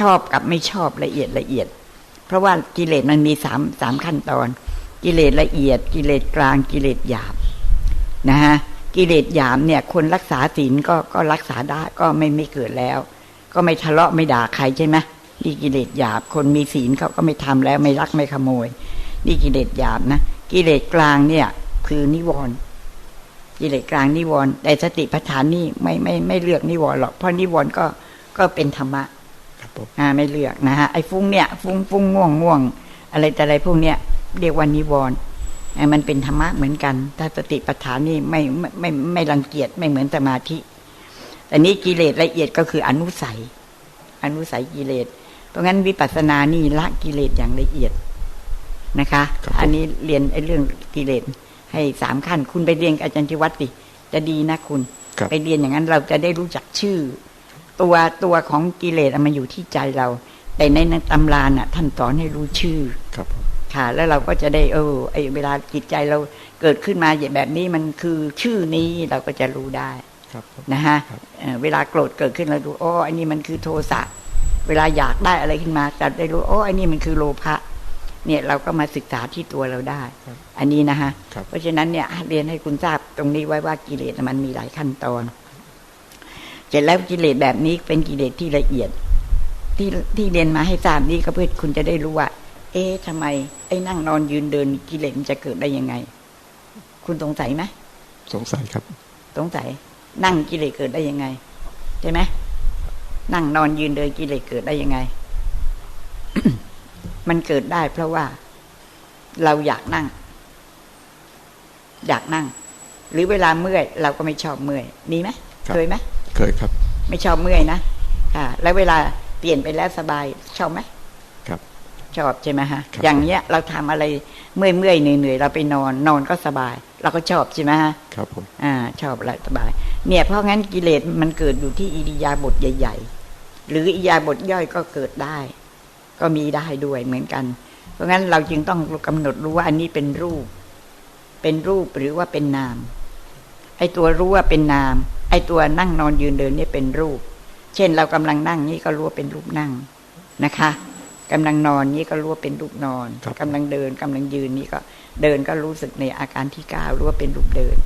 ชอบกับไม่ชอบละเอียดละเอียด เพราะว่ากิเลสมันมีสามสามขั้นตอน กิเลสละเอียด กิเลสกลางกิเลสหยาบนะฮะกิเลสหยาบเนี่ย คนรักษาศีลก็ก็รักษาได้ก็ไม่ไม่เกิดแล้ว ก็ไม่ทะเลาะไม่ด่าใครใช่ไหมนี่กิเลสหยาบ คนมีศีลเขาก็ไม่ทำแล้วไม่รักไม่ขโมย นี่กิเลสหยาบนะกิเลสกลางเนี่ย คือนิวรณ์กิเลสกลางนิวรณ์แต่สติปัฏฐานนี่ไม่ไม่ไม่เลือกนิวรณ์หรอกเพราะนิวรณ์ก็ก็เป็นธรรมะ อ่าไม่เลือกนะฮะไอ้ฟุ้งเนี่ยฟุ้งฟุ้งง่วงง่วง อะไรแต่อะไรพวกเนี้ยเรียกว่านิวรณ์อ่ามันเป็นธรรมะเหมือนกัน ถ้าสติปัฏฐานนี่ไม่ไม่ไม่ไม่รังเกียจไม่เหมือนสมาธิแต่นี้กิเลสละเอียดก็คืออนุสัย อนุสัยกิเลส เพราะงั้นวิปัสสนานี่ละกิเลสอย่างละเอียดนะคะครับผมอันนี้เรียนไอ้เรื่องกิเลสให้สามขั้น คุณไปเรียนกับอาจารย์ที่วัดดิจะดีนะคุณครับไปเรียนอย่างนั้นเราจะได้รู้จักชื่อ ตัวตัวของกิเลสอะมันอยู่ที่ใจเรา แต่ในตำราน่ะ ท่านสอนให้รู้ชื่อครับผมค่ะ แล้วเราก็จะได้เออไอเวลาจิตใจเราเกิดขึ้นมาอย่างแบบนี้มันคือชื่อนี้เราก็จะรู้ได้ครับผมนะฮะครับเอ่อเวลาโกรธเกิดขึ้นเราดูอ๋ออันนี้มันคือโทสะเวลาอยากได้อะไรขึ้นมาจะได้รู้อ๋ออันนี้มันคือโลภะเนี่ยเราก็มาศึกษาที่ตัวเราได้ อันนี้นะฮะครับเพราะฉะนั้นเนี่ยเรียนให้คุณทราบตรงนี้ไว้ว่ากิเลสมันมีหลายขั้นตอน เสร็จแล้วกิเลสแบบนี้เป็นกิเลสที่ละเอียด ที่ที่เรียนมาให้ทราบนี่ก็เพื่อคุณจะได้รู้ว่า เอ๊ะทำไม ไอ้นั่งนอนยืนเดินกิเลสมันจะเกิดได้ยังไง คุณสงสัยไหมสงสัยครับ สงสัย นั่งกิเลสเกิดได้ยังไงใช่ไหมนั่งนอนยืนเดินกิเลสเกิดได้ยังไง มันเกิดได้ เพราะว่าเราอยากนั่ง อยากนั่ง หรือเวลาเมื่อย เราก็ไม่ชอบเมื่อย มีไหมครับเคยไหม เคยครับ ไม่ชอบเมื่อยนะค่ะ แล้วเวลาเปลี่ยนไปแล้วสบายชอบไหมครับชอบใช่ไหมฮะครับอย่างเนี้ยเราทำอะไรเมื่อยเมื่อยๆเหนื่อยเหนื่อยๆเราไปนอนนอนก็สบาย เราก็ชอบใช่ไหมฮะครับผมอ่า ชอบอะไรสบาย เนี่ยเพราะงั้นกิเลสมันเกิดอยู่ที่อิริยาบถใหญ่ ๆ หรืออิริยาบถย่อยก็เกิดได้ ก็มีได้ด้วยเหมือนกัน เพราะงั้นเราจึงต้องกำหนดรู้ว่าอันนี้เป็นรูป เป็นรูปหรือว่าเป็นนามไอ้ตัวรู้ว่าเป็นนาม ไอ้ตัวนั่งนอนยืนเดินเนี่ยเป็นรูป เช่นเรากำลังนั่งนี่ก็รู้ว่าเป็นรูปนั่งนะคะกำลังนอนนี่ก็รู้ว่าเป็นรูปนอนครับกำลังเดินกำลังยืนนี่ก็เดินก็รู้สึกในอาการที่ก้าวรู้ว่าเป็นรูปเดิน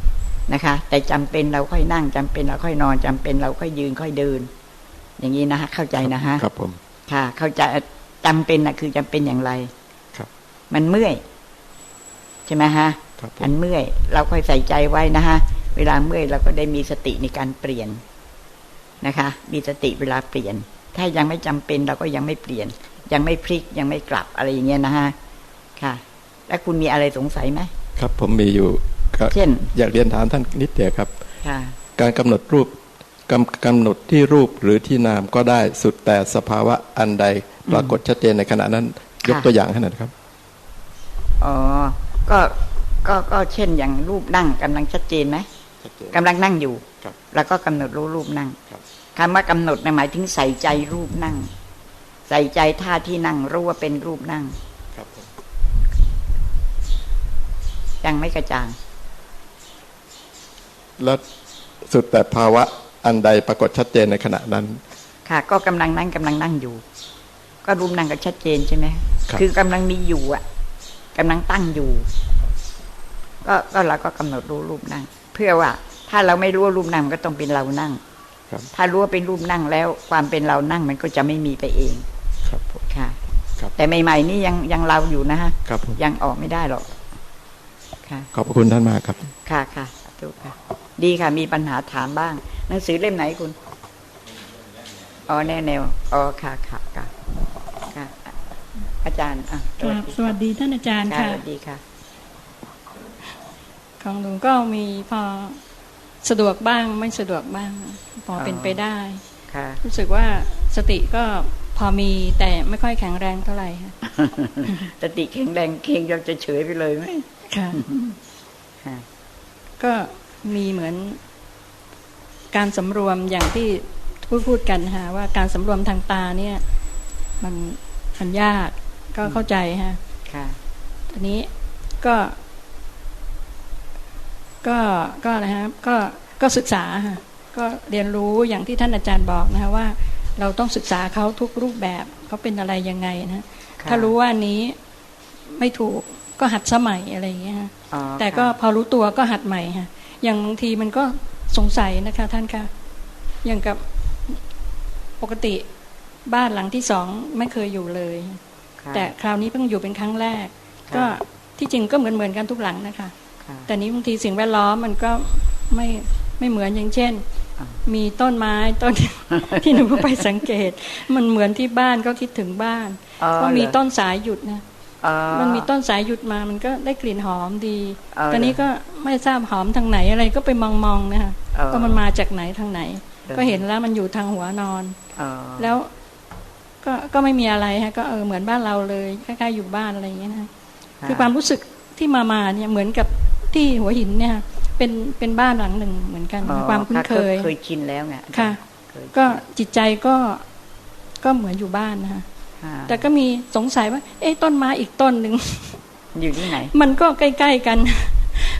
นะคะ แต่จำเป็นเราค่อยนั่งจำเป็นเราค่อยนอนจำเป็นเราค่อยยืนค่อยเดิน อย่างนี้นะคะเข้าใจนะฮะครับผมค่ะ เข้าใจจำเป็นนะคือจำเป็นอย่างไรครับ มันเมื่อยใช่ไหมฮะครับผอัมนเมื่อย เราค่อยใส่ใจไว้นะฮะ เวลาเมื่อยเราก็ได้มีสติในการเปลี่ยนนะคะ มีสติเวลาเปลี่ยน ถ้ายังไม่จำเป็นเราก็ยังไม่เปลี่ยน ยังไม่พลิกยังไม่กลับอะไรอย่างเงี้ยนะฮะค่ะ แล้วคุณมีอะไรสงสัยไหมครับผมมีอยู่ครับเช่น อยากเรียนถามท่านนิดเดียวครับค่ะการกำหนดรูปกำกำหนดที่รูปหรือที่นามก็ได้สุดแต่สภาวะอันใดปรากฏชัดเจนในขณะนั้น ยกตัวอย่างให้หน่อยครับอ๋อ ก็ก็ก็เช่นอย่างรูปนั่งกำลังชัดเจนไหมกำลังนั่งอยู่ครับแล้วก็กำหนดรู้รูปนั่งครับคำว่ากำหนดนะหมายถึงใส่ใจรูปนั่ง ใส่ใจท่าที่นั่งรู้ว่าเป็นรูปนั่งครับผมยังไม่กระจ่าง แล้วสุดแต่ภาวะอันใดปรากฏชัดเจนในขณะนั้น ค่ะ ก็กำลังนั่งกำลังนั่งอยู่ ก็รูปนั่งก็ชัดเจนใช่ไหมครับคือกำลังมีอยู่อะ กำลังตั้งอยู่ ก็ก็เราก็กำหนดรู้รูปนั่ง เพื่อว่า ถ้าเราไม่รู้ว่ารูปนั่งมันก็ต้องเป็นเรานั่งครับถ้ารู้ว่าเป็นรูปนั่งแล้ว ความเป็นเรานั่งมันก็จะไม่มีไปเอง ครับผมค่ะครับแต่ใหม่ๆนี่ยังยังเราอยู่นะฮะครับผมยังออกไม่ได้หรอกค่ะขอบพระคุณท่านมากครับ ค่ะค่ะสาธุค่ะ ดีค่ะมีปัญหาถามบ้าง หนังสือเล่มไหนคุณอ๋อแน่แนวอ๋อค่ะค่ะค่ะค่ะ อาจารย์อะครับสวัสดีท่านอาจารย์ค่ะค่ะสวัสดีค่ะ ของหลวงก็มีพอสะดวกบ้างไม่สะดวกบ้าง พอเป็นไปได้ค่ะ รู้สึกว่าสติก็พอมีแต่ไม่ค่อยแข็งแรงเท่าไหร่ค่ะสติแข็งแรงเคียงยังจะเฉยไปเลยไหมค่ะค่ะก็มีเหมือนการสำรวมอย่างที่พูดพูดกันฮะว่าการสำรวมทางตาเนี่ย มันมันยาก ก็เข้าใจฮะค่ะทีนี้ก็ ก็ก็นะฮะก็ก็ศึกษาค่ะก็เรียนรู้อย่างที่ท่านอาจารย์บอกนะคะว่า เราต้องศึกษาเขาทุกรูปแบบเขาเป็นอะไรยังไงนะค่ะถ้ารู้ว่าอันนี้ไม่ถูกก็หัดสมัยอะไรอย่างเงี้ยฮะอ๋อแต่ก็ค่ะพอรู้ตัวก็หัดใหม่ค่ะอย่างบางทีมันก็สงสัยนะคะ ท่านคะอย่างกับปกติบ้านหลังที่สองไม่เคยอยู่เลยค่ะ แต่คราวนี้เพิ่งอยู่เป็นครั้งแรกค่ะก็ที่จริงก็เหมือนเหมือนๆกันทุกหลังนะคะค่ะแต่นี้บางทีสิ่งแวดล้อมมันก็ไม่ไม่เหมือนอย่างเช่นอ่ามีต้นไม้ต้นที่หนูไปสังเกต มันเหมือนที่บ้านก็คิดถึงบ้านอ๋อก็มีเหรอต้นสายหยุดนะอ๋อมันมีต้นสายหยุดมามันก็ได้กลิ่นหอมดีเอาตอนนี้เหรอก็ไม่ทราบหอมทางไหนอะไรก็ไปมองๆนะคะเออก็มันมาจากไหนทางไหนออก็เห็นแล้วมันอยู่ทางหัวนอนอ๋อแล้ว ก็ก็ไม่มีอะไรฮะก็เออเหมือนบ้านเราเลยคล้ายๆอยู่บ้านอะไรอย่างเงี้ยนะคือความรู้สึกที่มามาเนี่ยเหมือนกับที่หัวหินเนี่ยค่ะเป็นเป็นบ้านหลังหนึ่งเหมือนกันอ๋อความคุ้นเคยเคยชินแล้วไงค่ะเคยก็จิตใจก็ก็เหมือนอยู่บ้านนะคะค่ะแต่ก็มีสงสัยว่า เอ๊ะต้นไม้อีกต้นหนึ่งอยู่ที่ไหน มันก็ใกล้ๆกัน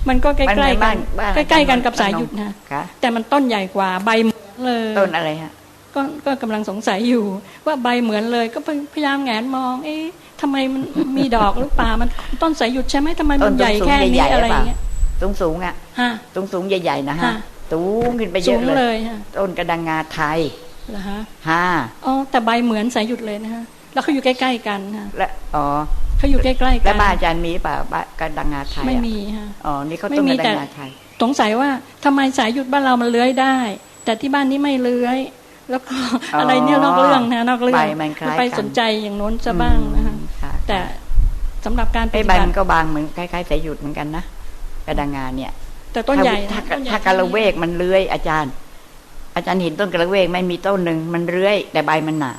มันก็ใกล้มันเหมือนๆกับ้านนบ้านใกล้ๆกันกับบ้านสายหยุดนะค่ะแต่มันต้นใหญ่กว่าใบเหมือนเลยต้นอะไรฮะ ก็ก็กำลังสงสัยอยู่ ว่าใบเหมือนเลย ก็พยายามแหงนมอง เอ๊ะทำไมมันมีดอกหรือเปล่ามันต้นสายหยุดใช่ไหมทำไมต้มันนใหญ่สูงๆแค่ใหนี้ญ่ๆอะไรหรือเปล่าเงี้ยสูงสูงๆอะฮะสูงสูงๆใหญ่ๆนะฮะค่ะสูงขึ้นไปเยสูอะงเลเลยยฮะต้นกระดังงาไทยเหรอฮะห้าอ๋อแต่ใบเหมือนสายหยุดเลยนะฮะแล้วเขาอยู่ใกล้ๆกันฮะและอ๋อเขาอยู่ใกล้ๆกัแล้วบ้านอาจารย์มีเปล่าบ้านกระดังงาไทยอะไม่มีฮะอ๋อนี่เขาไม่ต้นมีกระดัแต่งงาไทยสงสัยว่าทำไมสายหยุดบ้านเรามันเลื้อยได้ แต่ที่บ้านนี้ไม่เลื้อย แล้วก็อ๋อออะไรเนี่ยนอกเรื่องนะนอกเรื่องใบมันคล้ายกันไปสนใจอย่างโน้นจะบ้างนะฮะอืมค่ะแต่สำหรับการปไอ้ฏิใบบัมัตินก็บางเหมือนคล้ายๆสายหยุดเหมือนกันนะกระดังงาเนี่ย แต่ต้นใหญ่ถ้านะต้นใหญ่ถ้ากระเวกมันเลื้อยอาจารย์ อาจารย์เห็นต้นกระเวกไม่มีต้นหนึ่งมันเลื้อยแต่ใบมันหนา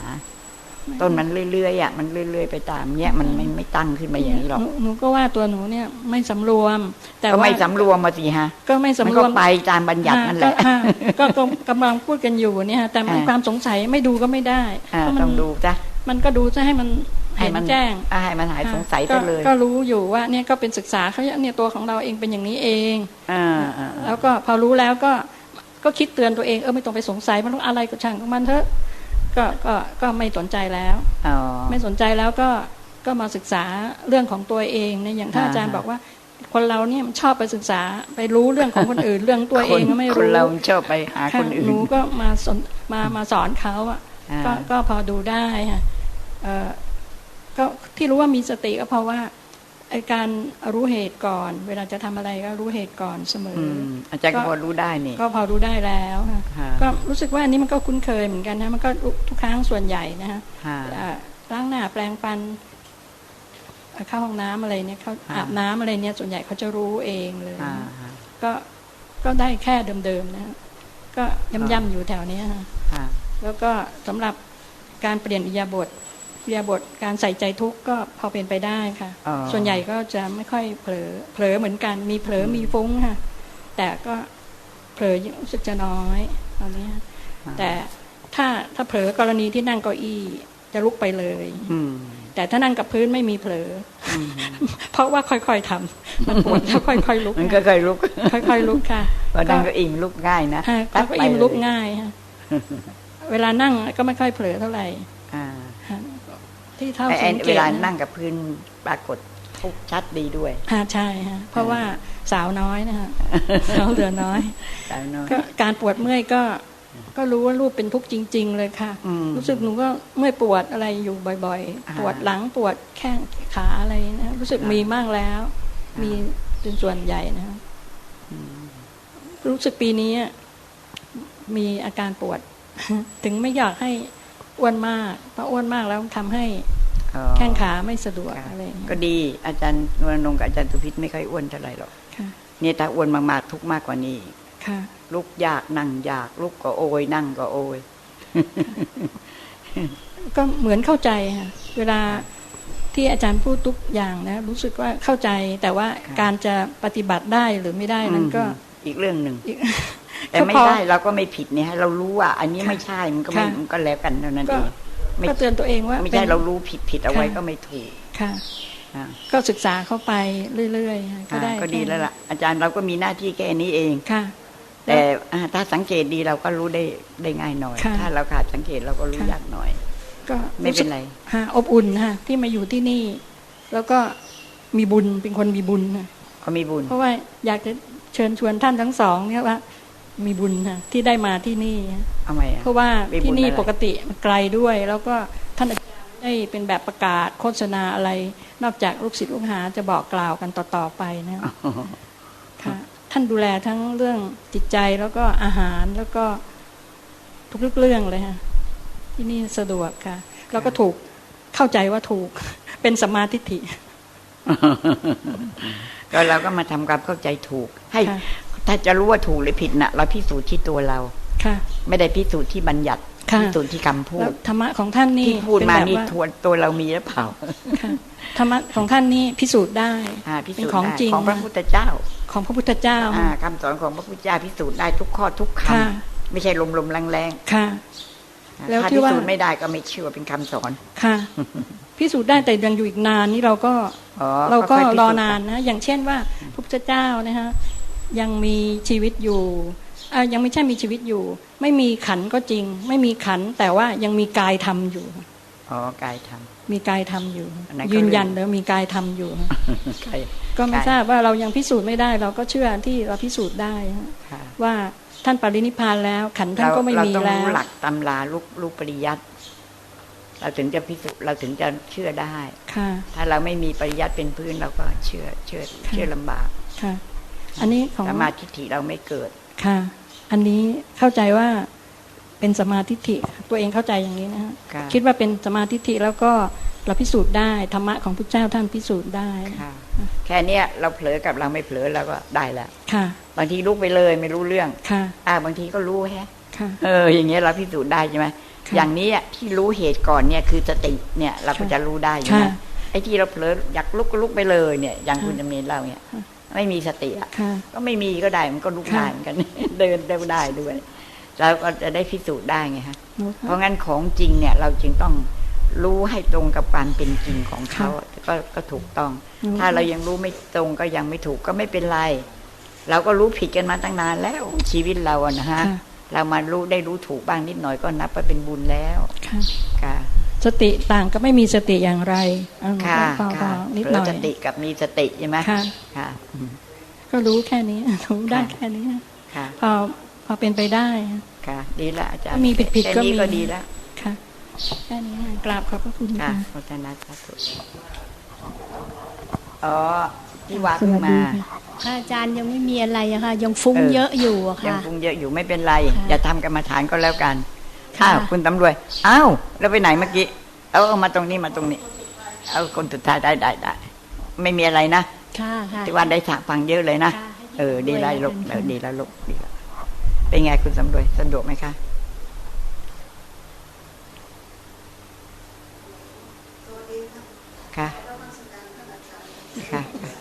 ต้นมันเลื่อยๆอะมันเลื่อยๆไปตามเนี้ยมันไม่ไม่ตั้งขึ้นมาอย่างนี้หรอกนูหนูก็ว่าตัวหนูเนี่ยไม่สำรวม แต่ก็ว่าไม่สำรวมมาสิฮะ ก็ไม่มันสำรก็วมไปตามบัญญัตินั่นแหละฮะก็ก็ก็กำลังพูดกันอยู่เนี่ยฮะแต่มันอ่าความสงสัยไม่ดูก็ไม่ได้อ่าเพราะมัต้องดูจ้ะมันก็ดูจะให้มันให้เห็นมันแจ้งอ่าให้มันหายสงสัยก็ไปเลย ก็รู้อยู่ว่าเนี่ยก็เป็นศึกษาเขาเนี่ยตัวของเราเองเป็นอย่างนี้เองอ่าอ่าอ่าแล้วก็พอรู้แล้วก็ก็คิดเตือนตัวเองเออไม่ต้องไปสงสัยมันต้องอะไรก็ช่างของมันเถอะ ก็ก็ก็ไม่สนใจแล้วอ๋อไม่สนใจแล้วก็ก็มาศึกษาเรื่องของตัวเองนะอย่างท่านอ่าอาจารย์บอกว่า คนเราเนี่ยมันชอบไปศึกษาไปรู้เรื่องของคนอื่น เรื่องตัวเองก็ไม่คนรู้เราชอบไปหาค่ะคนอื่หนนูก็มาสนมามาสอนเขาอะอ่าก็ก็พอดูได้ค่ะเอ่อก็ที่รู้ว่ามีสติก็เพราะว่า ไอการรู้เหตุก่อน เวลาจะทำอะไรก็รู้เหตุก่อนเสมออือมอาจารย์ก็พอรู้ได้นี่ก็พอรู้ได้แล้วค่ะค่ะก็รู้สึกว่าอันนี้มันก็คุ้นเคยเหมือนกันนะมันก็ทุกครั้งส่วนใหญ่นะฮะค่ะอ่าล้างหน้าแปรงฟันเอ่อเข้าห้องน้ำอะไรเนี่ยเขาอ่าอาบน้ำอะไรเนี่ยส่วนใหญ่เขาจะรู้เองเลยอ่าก็ก็ได้แค่เดิมๆนะฮะก็ย่ำๆอยู่แถวเนี้ยฮะค่ะแล้วก็สำหรับการเปลี่ยนอิริยาบถ อิริยาบถการใส่ใจทุกข์ก็พอเป็นไปได้ค่ะอ๋อส่วนใหญ่ก็จะไม่ค่อยเผลอเผลอเหมือนกันมีเผลอมีฟุ้งค่ะ แต่ก็เผลอรู้สึกจะน้อยตอนนี้ฮะแต่ถ้าถ้าเผลอกรณีที่นั่งเก้าอี้จะลุกไปเลยอืมแต่ถ้านั่งกับพื้นไม่มีเผลออืมเพราะว่าค่อยๆทำมันปวดแล้วค่อยๆลุกมันก็เคยลุก ค่อยๆลุกค่ะพอนั่งก็อิ่มลุกง่ายนะฮะแป๊บก็ไปอิ่มเยลุกง่ายฮะเวลานั่งก็ไม่ค่อยเผลอเท่าไหร่อ่าฮะ ที่เท่าไอ้สัไอ้งเกเวตลานะนั่งกับพื้นปรากฏทุกชัดดีด้วยฮะใช่ฮะเพราะว่าสาวน้อยนะฮะสาวเหลือน้อยสาวน้อยก็การปวดเมื่อยก็ก็รู้ว่ารูปเป็นทุกข์จริง ๆ เลยค่ะอืมรู้สึกหนูก็เมื่อยปวดอะไรอยู่บ่อยอ่าๆปวดหลังปวดแข้งขาอะไรนะรู้สึกมีมากแล้ว มีเป็นส่วนใหญ่นะฮะรู้สึกปีนี้มีอาการปวด ถึงไม่อยากให้ อ้วนมากเพราะอ้วนมากแล้วทำให้อ๋อแข้งขาไม่สะดวกค่ะอะไรอย่างเงี้ยก็ดีอาจารย์นวลนงค์กับอาจารย์สุพิษไม่ค่อยอ้วนเท่าไหร่หรอกค่ะเนี่ยถ้าอ้วนมากๆทุกข์มากกว่านี้ค่ะลุกยากนั่งยากลุกก็โอย นั่งก็โอย ก็เหมือนเข้าใจค่ะเวลาที่อาจารย์พูดทุกอย่างนะ รู้สึกว่าเข้าใจแต่ว่าค่ะการจะปฏิบัติได้หรือไม่ได้นั้นก็อืมอีกเรื่องหนึ่งอีก แต่ไม่ก็พอได้เราก็ไม่ผิดเนี่ยให้เรารู้ว่า อันนี้ไม่ใช่มันก็ไม่ค่ะมันก็แล้วกันเท่านั้นก็เองไม่ก็เตือนตัวเองว่า ไม่ป็ใช่นเรารู้ผิดผิดเอาไว้ค่ะก็ไม่ถูกค่ะอ่าก็ศึกษาเข้าไปเรื่อยๆค่ะก็อ่าได้ก็ดีค่แล้วล่ะ อาจารย์เราก็มีหน้าที่แค่นี้เองค่ะ แต่อ่าถ้าสังเกตดีเราก็รู้ได้ได้ง่ายหน่อยค่ะถ้าเราขาดสังเกตเราก็รู้ค่ะยากหน่อย ก็ไม่เป็นไรฮะอบอุ่นฮะที่มาอยู่ที่นี่ แล้วก็มีบุญเป็นคนมีบุญฮะก็มีบุญ เพราะว่าอยากจะเชิญชวนท่านทั้งสองเนี่ยว่า มีบุญฮะที่ได้มาที่นี่ฮะเอาไหมอะเพราะว่ามีบุญที่นี่อะไรปกติมันไกลด้วย แล้วก็ท่านอาจารย์ได้เป็นแบบประกาศโฆษณาอะไร นอกจากลูกศิษย์ลูกหาจะบอกกล่าวกันต่อๆไปนะค่ะท่านดูแลทั้งเรื่องจิตใจแล้วก็อาหารแล้วก็ทุกๆเรื่องเลยฮะที่นี่สะดวกค่ะ แล้วก็ถูกเข้าใจว่าถูกเป็นสมมาธิฏฐิก็เราก็มาทำความเข้าใจถูก ให้ค่ะ ถ้าจะรู้ว่าถูกหรือผิดนะเราพิสูจน์ที่ตัวเรา ค่ะ ไม่ได้พิสูจน์ที่บัญญัติค่ะพิสูจน์ที่คำพูแล้วดธรรมะของท่านนี่ที่พูดเป็นมาแบบนี่ว่าทวนตัวเรามีหรือเปล่าค่ะธรรมะของท่านนี่พิสูจน์ได้อ่าพิเป็นสูจน์ของได้จริงของพระพุทธเจ้า ของพระพุทธเจ้าอ่าคำสอนของพระพุทธเจ้าพิสูจน์ได้ทุกข้อทุกคค่ะำไม่ใช่ลมลมๆแรงค่ะๆแล้วถ้าที่พิว่าสูจน์ไม่ได้ก็ไม่เชื่อเป็นคำสอนค่ะพิสูจน์ได้แต่ยังอยู่อีกนานนี่เราก็อ๋อเราก็ค่อยๆพิสูจรอนานนะ อย่างเช่นว่าพระพุทธเจ้านะฮะ ยังมีชีวิตอยู่อะยังไม่ใช่มีชีวิตอยู่ ไม่มีขันก็จริง ไม่มีขันแต่ว่ายังมีกายทำอยู่อ๋อกายทมีกายทำอยู่อันนั้นก็ยืนยันแล้วมีกายทำอยู่ำใช่ก็ไม่กายทราบว่าเรายังพิสูจน์ไม่ได้ เราก็เชื่อที่เราพิสูจน์ได้ฮะค่ะว่าท่านปรินิพพานแล้ว ขันธ์ท่านก็ไม่เรามีต้องแล้วรู้หลักตำราลูกลูกปริยัติเราถึงจะพิสูจน์เราถึงจะเชื่อได้ ค่ะ ถ้าเราไม่มีปริยัติเป็นพื้นเราก็เชื่อเชื่อเชื่อลำบาก ค่ะ อันนี้ของสมาธิฐิเราไม่เกิดค่ะ อันนี้เข้าใจว่าเป็นสมาธิฏฐิตัวเองเข้าใจอย่างนี้นะฮะค่ะคิดว่าเป็นสมาธิฏฐิแล้วก็เราพิสูจน์ได้ธรรมะของพระเจ้าท่านพิสูจน์ได้ค่ะแค่เนี้ยเราเผลอกับเราไม่เผลอเราก็ได้แล้วค่ะ บางทีลุกไปเลยไม่รู้เรื่องค่ะอ่าบางทีก็รู้แฮะค่ะเออ อย่างเงี้ยเราพิสูจน์ได้ใช่ไหมค่ะอย่างนี้อะที่รู้เหตุก่อนเนี่ยคือสติเนี่ยเราก็ค่ะจะรู้ได้ใช่ไหมค่ะไอ้ที่เราเผลออยากลุกก็ลุกไปเลยเนี่ย อย่างค่ะคุณจำเนียนเล่าเนี่ยค่ะ ไม่มีสติอะค่ะก็ไม่มีก็ได้มันก็ลุกค่ะได้เหมือนกัน เดินได้ได้ด้วยเราก็จะได้พิสูจน์ได้ไงฮะหนูเพราะงั้นของจริงเนี่ย เราจึงต้องรู้ให้ตรงกับความเป็นจริงของเขาก็ก็ถูกต้องหนูถ้าเรายังรู้ไม่ตรงก็ยังไม่ถูกก็ไม่เป็นไร เราก็รู้ผิดกันมาตั้งนานแล้วชีวิตเราอะนะฮะค่ะเรามารู้ได้รู้ถูกบ้างนิดหน่อยก็นับว่าเป็นบุญแล้วค่ะค่ะ สติต่างก็ไม่มีสติอย่างไรอ่าค่ะพอพอค่ะนิดเผลหน่ออยสติกับมีสติใช่ไหมค่ะค่ะอืมก็รู้แค่นี้รู้ได้ค่ะแค่นี้ค่ะพอพอเป็นไปได้ค่ะ ดีละอาจารย์ถ้ามีผิดๆแค่ก็นี้มีก็ดีแล้วค่ะแค่นี้ค่ะกราบขอบพระคุณค่ะค่ะพัฒนาสาธุอ๋อที่วาเพิ่งมาพระอาจารย์ยังไม่มีอะไรอะค่ะ ยังฟุ้งเออเยอะอยู่อะยังค่ะคงเยอะอยู่ไม่เป็นไรค่ะอย่าทำกรรมฐานก็แล้วกัน ค่ะอ้าวคุณตำรวจอ้าวแล้วไปไหนเมื่อกี้เอาเอามาตรงนี้มาตรงนี้ เอาคนสุดท้ายได้ได้ได้ไม่มีอะไรนะค่ะค่ะที่ว่าได้สะฟังเยอะเลยนะค่ะให้เออ ดีแล้วลูกด้วยเออแล้วกันดีแล้วลูกดีแล้วเป็นไงคุณตำรวจสะดวกไหมคะค่ะค่ะค่ะ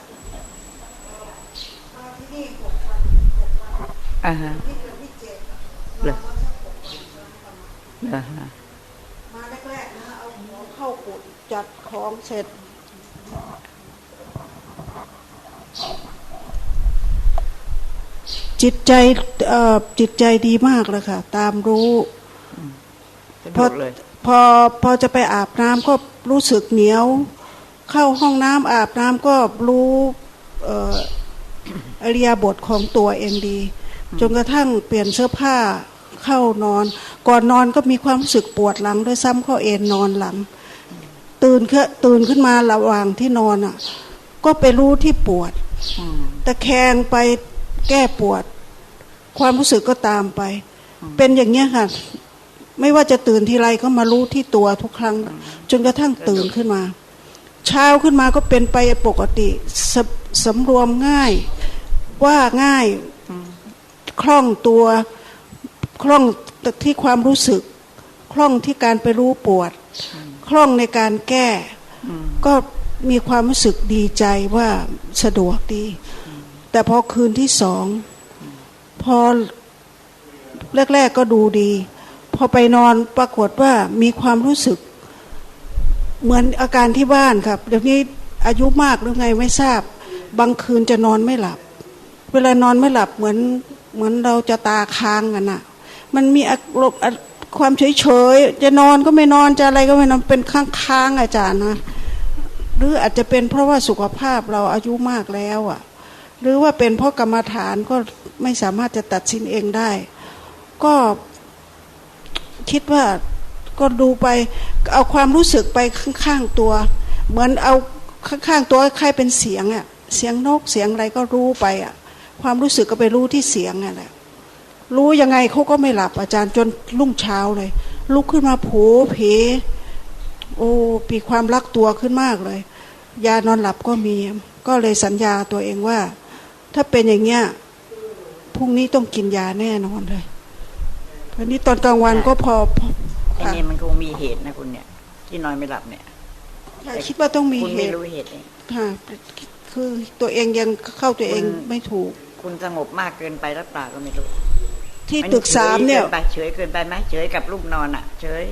อ่าฮะเหรอ เหรอฮะมาแรกๆนะเอาหัวเข้ากุดจัดของเสร็จ จิตใจเอ่อจิตใจดีมากเลยค่ะ ตามรู้สะดพอวกเลยพอพอจะไปอาบน้ำก็รู้สึกเหนียว เข้าห้องน้ำอาบน้ำก็รู้เอ่ออริยาบทของตัวเองดีจนกระทั่งเปลี่ยนเสื้อผ้าเข้านอน ก่อนนอนก็มีความรู้สึกปวดหลังด้วยซ้ำเข้าเอนนอนหลัง ตื่นขึ้นตื่นขึ้นมาระหว่างที่นอนอะ ก็ไปรู้ที่ปวดตะแคงไปแก้ปวด ความรู้สึกก็ตามไป เป็นอย่างเงี้ยค่ะ ไม่ว่าจะตื่นทีไรก็มารู้ที่ตัวทุกครั้ง จนกระทั่งตื่นขึ้นมา เช้าขึ้นมาก็เป็นไปปกติสสำรวมง่าย ว่าง่ายคล่องตัวคล่อง ที่ความรู้สึก คล่องที่การไปรู้ปวด คล่องในการแก้ ก็มีความรู้สึกดีใจว่าสะดวกดี แต่พอคืนที่สอง พอแรก ๆก็ดูดี พอไปนอนปรากฏว่ามีความรู้สึก เหมือนอาการที่บ้านครับ เดี๋ยวนี้อายุมากหรือไงไม่ทราบ บางคืนจะนอนไม่หลับ เวลานอนไม่หลับเหมือนเหมือนเราจะตาค้างกันน่ะ มันมีอารมณ์ความเฉยเฉยๆ จะนอนก็ไม่นอนจะอะไรก็ไม่นอนเป็นค้างค้างๆอาจารย์นะหรืออาจจะเป็นเพราะว่าสุขภาพเราอายุมากแล้วอะ หรือว่าเป็นเพราะกรรมฐานก็ไม่สามารถจะตัดสินเองได้ ก็คิดว่าก็ดูไปเอาความรู้สึกไปข้างๆตัว เหมือนเอาข้างๆตัวคล้ายๆเป็นเสียงอะเสียงนกเสียงอะไรก็รู้ไปอะความรู้สึกก็ไปรู้ที่เสียงอะแหละ รู้ยังไงเขาก็ไม่หลับอาจารย์จนรุ่งเช้าเลย ลุกขึ้นมาโผเพโอ้ปีความรักตัวขึ้นมากเลย ยานอนหลับก็มี ก็เลยสัญญาตัวเองว่า ถ้าเป็นอย่างเงี้ยพรุ่งนี้ต้องกินยาแน่นอนเลยอันนี้ตอนกลางวันก็พอพอไอ้ค่ะนี่มันคงมีเหตุนะคุณเนี่ย ที่นอนไม่หลับเนี่ยคิดว่าต้องมีคุณเหไม่ตุรู้เหตุเองค่ะคือตัวเองยังเข้าตัวเองคุณไม่ถูก คุณสงบมากเกินไปหรือเปล่าก็ไม่รู้ ที่ตึกสามเนี่ยฉกิไปเฉยเกินไปไหมเฉยกับลูกนอนอะ เฉย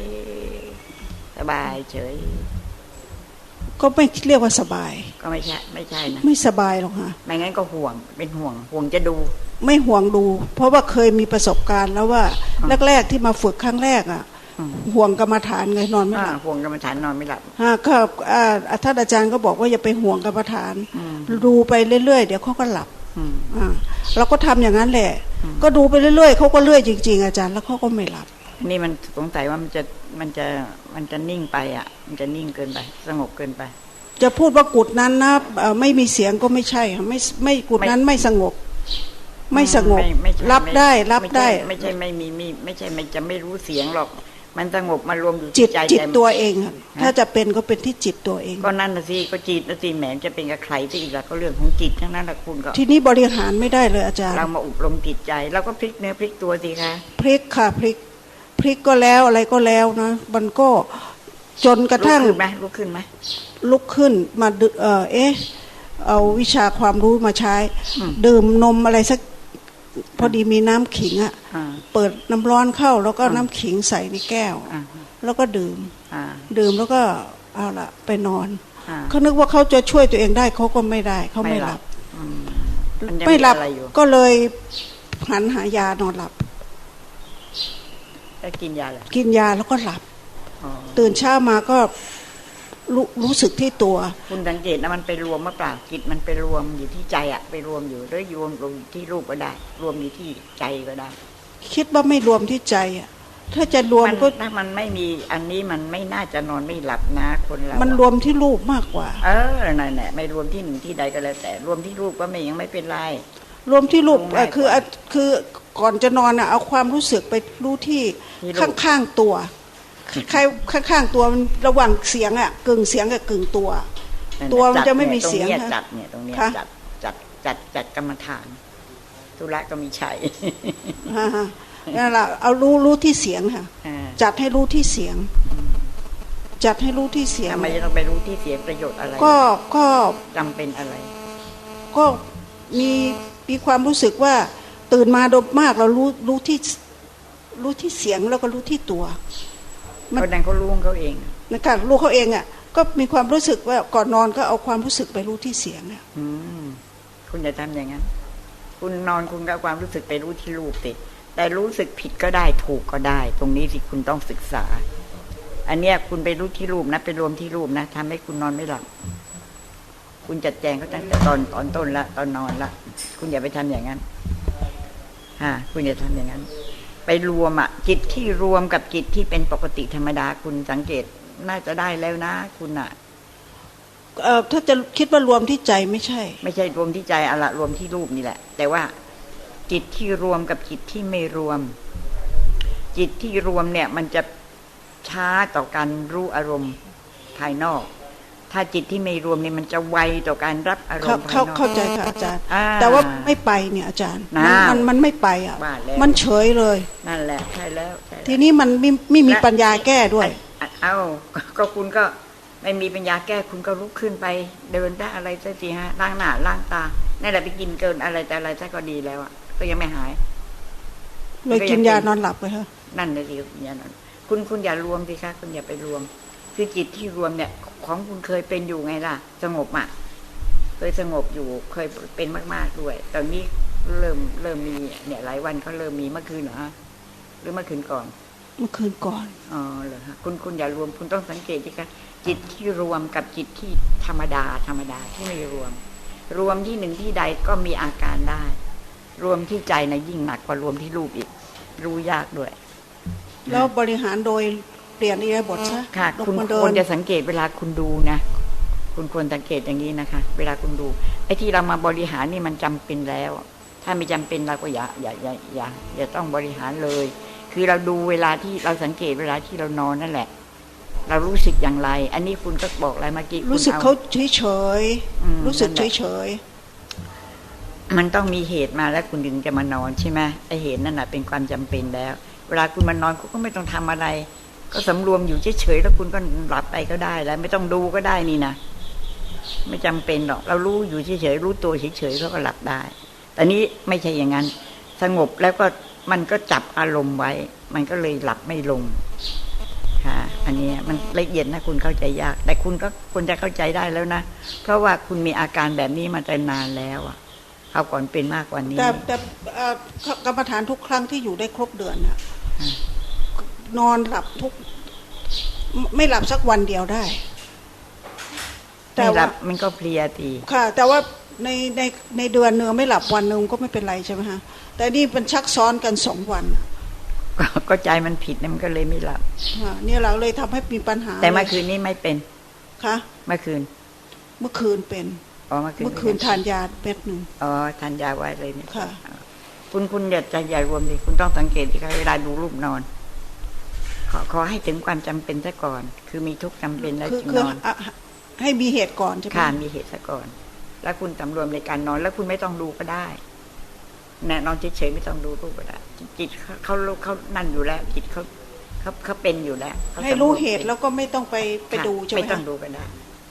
สบายเฉย ก็ไม่เรียกว่าสบาย ก็ไม่ใช่ไม่ใช่นะไม่สบายหรอกค่ะไม่งั้นก็ห่วงเป็นห่วงห่วงจะดู ไม่ห่วงดู เพราะว่าเคยมีประสบการณ์แล้วว่าอ่าแรกๆที่มาฝึกครั้งแรกอะอืมห่วงกรรมฐานไงนอนไม่หอ่าลับห่วงกรรมฐานนอนไม่หลับอ่าก็อ่าท่านอาจารย์ก็บอกว่าอย่าไปห่วงกรรมฐานอืมดูไปเรื่อยๆ เดี๋ยวเขาก็หลับอืมอ่า เราก็ทำอย่างนั้นแหละ ก็ดูไปเรื่อยๆเขาก็เรื่อยจริง ๆ อาจารย์แล้วเขาก็ไม่หลับ นี่มันสงสัยว่ามันจะมันจะมันจะนิ่งไปอะ มันจะนิ่งเกินไป สงบเกินไป จะพูดว่ากุดนั้นนะเอ่อไม่มีเสียงก็ไม่ใช่ค่ะไม่ไม่กุดนั้นไม่สงบไม่สงบไไม่ใช่รับได้รับม่ใช่ได้ ไม่ใช่ไม่มีมีไม่ใช่ไม่จะไม่รู้เสียงหรอก มันสงบมารวมอยู่จิตใจจิตแตัวเองค่ะถ้าจะเป็นก็เป็นที่จิตตัวเอง ก็นั่นนะสิก็จิตนะสิแหมจะเป็นกับใครที่อีกละก็เรื่องของจิตทั้งนั้นแหละคุณก็ ทีนี้บริหารไม่ได้เลยอาจารย์ เรามาอบรมจิตใจเราก็พลิกเนื้อพลิกตัวสิคะพลิกค่ะพลิกพลิกก็แล้วอะไรก็แล้วนะมันก็จนกระลุกทั่งขึ้นไหมลุกขึ้นไหมลุกขึ้นมาดึเออเอ๊ะเอาวิชาความรู้มาใช้อืมดื่มนมอะไรสัก พอดีมีน้ำขิงอะ่ะอ่า เปิดน้ำร้อนเข้า แล้วก็อืมน้ำขิงใส่ในแก้วอ่าแล้วก็ดื่มอ่าดื่มแล้วก็เอาละไปนอนอ่าเขานึกว่าเขาจะช่วยตัวเองได้เขาก็ไม่ได้เขาไม่หลับอืมมันยังไม่หลับอะไรอยู่ก็เลยหันหายานอนหลับแล้วกินยาเหรอกินยาแล้วก็หลับอ๋อตื่นเช้ามาก็รู้รู้สึกที่ตัว คุณสังเกตนะมันไปรวมมาเปล่าจิตมันไปรวมอยู่ที่ใจอะไปรวมอยู่หรือรวมรวมที่รูปก็ได้ รวมอยู่ที่ใจก็ได้ คิดว่าไม่รวมที่ใจอะถ้าจะรวมมันก็ถ้ามันไม่มีอันนี้มันไม่น่าจะนอนไม่หลับนะคนเรา มันอะรวมที่รูปมากกว่า เออนั่นแหละไม่รวมที่หนึ่งที่ใดก็แล้วแต่รวมที่รูปก็ไม่ยังไม่เป็นไร รวมที่รูปรวมเอ่อง่ายกว่าคืออะคือก่อนจะนอนอะเอาความรู้สึกไปรู้ที่ที่รูปข้างๆตัวใครข้างๆตัวมันระหว่างเสียงอะกึ่งเสียงกับกึ่งตัวนั่นแหละตัวมันจะไม่มีจัดเสียงนี่ค่ะจัดเนี่ยตรงเนี้ยค่ะจัดจัดจัดจัดกรรมฐาน ธุระก็มีใช้อ่าฮะนั่นแหละเอารู้รู้ที่เสียงค่ะอ่าจัดให้รู้ที่เสียง จัดให้รู้ที่เสียงทำไมจะต้องไปรู้ที่เสียประโยชน์อะไร ก็ก็จำเป็นอะไร ก็มีมีความรู้สึกว่าตื่นมาโดยมากเรารู้รู้ที่รู้ที่เสียงแล้วก็รู้ที่ตัวมันเขาดันเขารู้ของเขาเองนะคะรู้เขาเองอะ ก็มีความรู้สึกว่าก่อนนอนก็เอาความรู้สึกไปรู้ที่เสียงอะอืมคุณอย่าทำอย่างนั้น คุณนอนคุณก็ความรู้สึกไปรู้ที่รูปติแต่รู้สึกผิดก็ได้ถูกก็ได้ ตรงนี้สิคุณต้องศึกษา อันเนี้ยคุณไปรู้ที่รูปนะไปรวมที่รูปนะทำให้คุณนอนไม่หลับคุณจัดแจงก็ตั้งแต่ตอนตอนต้นละตอนนอนละคุณอย่าไปทำอย่างนั้นฮะคุณอย่าทำอย่างนั้น ไปรวมอะจิตที่รวมกับจิตที่เป็นปกติธรรมดาคุณสังเกตน่าจะได้แล้วนะ คุณอะ ถ้าจะคิดว่ารวมที่ใจไม่ใช่ ไม่ใช่รวมที่ใจอะละรวมที่รูปนี่แหละ แต่ว่าจิตที่รวมกับจิตที่ไม่รวม จิตที่รวมเนี่ย มันจะช้าต่อการรู้อารมณ์ภายนอก ถ้าจิตที่ไม่รวมเนี่ยมันจะไวต่อการรับอารเข้ามณ์ภายเข้านอกเข้าใจค่ะอาจารย์อ่าแต่ว่าไม่ไปเนี่ยอาจารย์น่ามัมันมันไม่ไปอะว่าแล้วมันเฉยเลยนั่นแหละใช่แล้วใช่แล้ว ทีนี้มันไม่ไม่มีปัญญาแก้ด้วยอะเอ้าก็ก็คุณก็ ไม่มีปัญญาแก้คุณก็ลุกขึ้นไป เดินได้อะไรสักทีฮะล้างหน้าล้างตานั่นแหละไปกินเกินอะไรแต่อะไรซะก็ดีแล้วอะก็ยังไม่หายเลยกินยานอนหลับไปค่ะนั่นเลยสิคุณอย่านั้นคุณคุณอย่ารวมสิคะคุณอย่าไปรวม คือจิตที่รวมเนี่ย ของคุณเคยเป็นอยู่ไงล่ะ สงบอะเคยสงบอยู่เคยเป็นมากๆด้วย ตอนนี้เริ่มเริ่มมีเนี่ยหลายวันก็เริ่มมีเมื่อคืนเหรอฮะหรือเมื่อคืนก่อน เมื่อคืนก่อนอ๋อเหรอฮะคุณคุณอย่ารวมคุณต้องสังเกตสิคะ จิตที่รวมกับจิตที่ธรรมดา ธรรมดาที่ไม่รวม รวมที่หนึ่งที่ใดก็มีอาการได้ รวมที่ใจนะยิ่งหนักกว่ารวมที่รูปอีก รู้ยากด้วย แล้วบริหารโดยเปลี่ยนอิริยาบถซะค่ะลุกคุณมาเดิควรนจะสังเกตเวลาคุณดูนะคุณควรสังเกตอย่างนี้นะคะ เวลาคุณดูไอ้ที่เรามาบริหารนี่มันจำเป็นแล้ว ถ้าไม่จำเป็นเราก็อย่าอย่าอย่าอย่าอย่าต้องบริหารเลย คือเราดูเวลาที่เราสังเกตเวลาที่เรานอนนั่นแหละ เรารู้สึกอย่างไร อันนี้คุณก็บอกอะไรเมื่อกี้คุณรู้สึกอเขาเฉยเฉยๆอืมรู้สึกนั่นเฉแหยละเฉยมันต้องมีเหตุมาแล้วคุณถึงจะมานอนใช่ไหมไอเหตุนั่นแหะเป็นความจำเป็นแล้ว เวลาคุณมานอนคุณก็ไม่ต้องทำอะไร ก็สำรวมอยู่เฉยๆแล้วคุณก็หลับไปก็ได้แล้ว ไม่ต้องดูก็ได้นี่นะไม่จำเป็นหรอก เรารู้อยู่เฉยๆรู้ตัวเฉยๆเขาก็หลับได้ แต่นี้ไม่ใช่อย่างนั้น สงบแล้วก็มันก็จับอารมณ์ไว้ มันก็เลยหลับไม่ลง ค่ะ อันนี้มันละเอียดนะคุณเข้าใจยาก แต่คุณก็ควรจะเข้าใจได้แล้วนะ เพราะว่าคุณมีอาการแบบนี้มาแต่นานแล้วอะเขาวก่อนเป็นมากกว่าๆนี้ แต่แต่เอ่อกรรมฐานทุกครั้งที่อยู่ได้ครบเดือนน่ะนอนหลับทุก ไม่หลับสักวันเดียวได้ แต่ไม่หลัว่าบมันก็เพลียทีค่ะ แต่ว่าในในในเดือนเนื้อไม่หลับวันหนึ่งก็ไม่เป็นไรใช่ไหมฮะแต่นี่เป็นชักซ้อนกันสองวันก็ ก็ใจมันผิดนะมันก็เลยไม่หลับอ่าเนี่ยเราเลยทำให้มีปัญหา แต่เมื่อคืนนี้ไม่เป็นค่ะเมื่อคืน เมื่อคืนเป็นอ๋อเมื่อคืนเมื่อคืนทานยาเม็ดหนึ่งอ๋อทานยาไว้เลยเนี่ยค่ะ คุณคุณอย่าใจใหญ่รวมดิคุณต้องสังเกตดิครับเวลาดูรูปนอน ขอขอให้ถึงความจำเป็นซะก่อน คือมีทุกข์จำเป็นแล้วคือจึงคือนอนอะให้มีเหตุก่อนใช่ไหมค่ะมีเหตุซะก่อน แล้วคุณสำรวมในการนอน แล้วคุณไม่ต้องดูก็ได้ นะนอนเฉยๆไม่ต้องดูรูปก็ได้จิตเขาเขาเขานั่นอยู่แล้ว จิตเขาเขาเขาเป็นอยู่แล้วเขาให้รู้สำวมเหตุแล้วก็ไม่ต้องไปไปค่ะดูใช่ไหมไม่ต้องคะดูก็ได้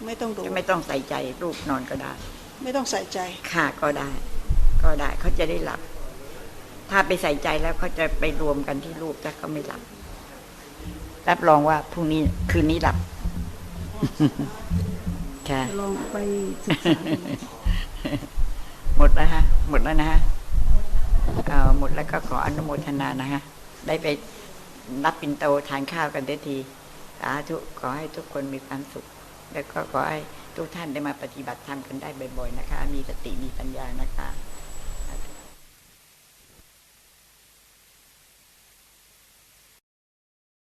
ไม่ต้องดูไม่ต้องใส่ใจรูปนอนก็ได้ ไม่ต้องใส่ใจค่ะก็ได้ ก็ได้เขาจะได้หลับ ถ้าไปใส่ใจแล้วเขาจะไปรวมกันที่รูปแต่เขาไม่หลับรับรองว่าพรุ่งนี้คืนนี้หลับค่ะลองไปศึกษาดูหมดแล้วฮะ หมดแล้วนะฮะ เอาหมดแล้วก็ขออนุโมทนานะฮะ ได้ไปรับปินโตทานข้าวกันได้ทีสาธุขอให้ทุกคนมีความสุข แล้วก็ขอให้ทุกท่านได้มาปฏิบัติธรรมกันได้บ่อยๆนะคะ มีสติมีปัญญานะคะ